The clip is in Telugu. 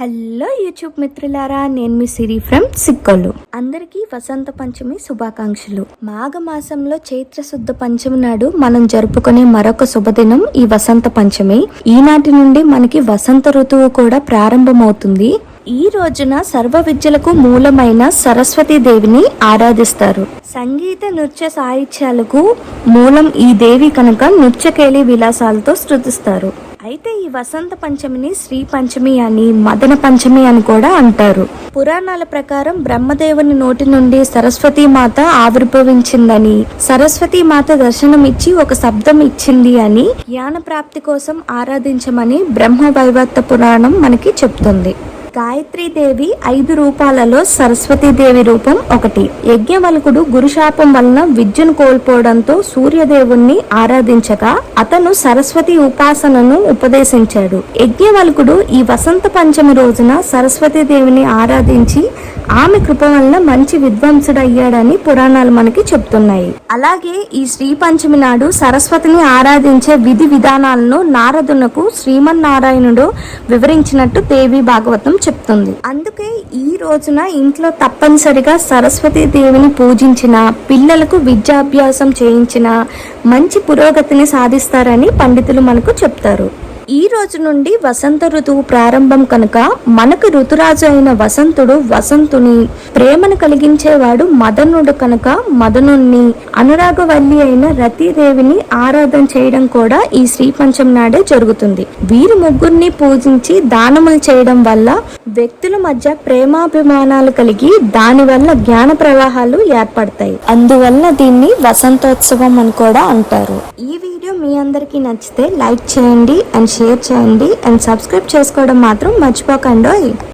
హలో యూట్యూబ్ మిత్రులారా నేను మీ సిరి ఫ్రమ్ సిక్కోలు. అందరికీ వసంత పంచమి శుభాకాంక్షలు. మాఘ మాసంలో చైత్ర శుద్ధ పంచమి నాడు మనం జరుపుకునే మరొక శుభదినం ఈ వసంత పంచమి. ఈనాటి నుండి మనకి వసంత ఋతువు కూడా ప్రారంభమవుతుంది. ఈ రోజున సర్వ విద్యలకు మూలమైన సరస్వతి దేవిని ఆరాధిస్తారు. సంగీత నృత్య సాహిత్యాలకు మూలం ఈ దేవి కనుక నృత్యకేళి విలాసాలతో స్థుతిస్తారు అయితే ఈ వసంత పంచమిని శ్రీ పంచమి అని మదన పంచమి అని కూడా అంటారు. పురాణాల ప్రకారం బ్రహ్మదేవుని నోటి నుండి సరస్వతి మాత ఆవిర్భవించిందని సరస్వతి మాత దర్శనం ఇచ్చి ఒక శబ్దం ఇచ్చింది అని జ్ఞాన ప్రాప్తి కోసం ఆరాధించమని బ్రహ్మ వైవర్త పురాణం మనకి చెప్తుంది. దేవి ఐదు రూపాలలో దేవి రూపం ఒకటి. యజ్ఞవల్కుడు గురుశాపం వలన విద్యను కోల్పోవడంతో సూర్యదేవుణ్ణి ఆరాధించగా అతను సరస్వతి ఉపాసనను ఉపదేశించాడు. యజ్ఞవల్కుడు ఈ వసంత పంచమి రోజున సరస్వతి దేవిని ఆరాధించి ఆమె కృప వలన మంచి విద్వాంసుడు అయ్యాడని పురాణాలు మనకి చెప్తున్నాయి. అలాగే ఈ శ్రీ పంచమి నాడు సరస్వతిని ఆరాధించే విధి విధానాలను నారదునకు శ్రీమన్నారాయణుడు వివరించినట్టు దేవి భాగవతం చెప్తుంది. అందుకే ఈ రోజున ఇంట్లో తప్పనిసరిగా సరస్వతి దేవిని పూజించిన పిల్లలకు విద్యాభ్యాసం చేయించిన మంచి పురోగతిని సాధిస్తారని పండితులు మనకు చెప్తారు. ఈ రోజు నుండి వసంత ఋతువు ప్రారంభం కనుక మనకు ఋతురాజు అయిన వసంతుడు వసంతుని ప్రేమను కలిగించేవాడు మదనుడు కనుక మదనుణ్ణి. అనురాగవల్లి అయిన రతీదేవిని ఆరాధన చేయడం కూడా ఈ శ్రీ పంచం నాడే జరుగుతుంది. వీరి ముగ్గురిని పూజించి దానములు చేయడం వల్ల వ్యక్తుల మధ్య ప్రేమాభిమానాలు కలిగి దానివల్ల జ్ఞాన ప్రవాహాలు ఏర్పడతాయి. అందువల్ల దీన్ని వసంతోత్సవం అని కూడా అంటారు. ఈ వీడియో మీ అందరికీ నచ్చితే లైక్ చేయండి అండ్ షేర్ చేయండి అండ్ సబ్స్క్రైబ్ చేసుకోవడం మాత్రం మర్చిపోకండి.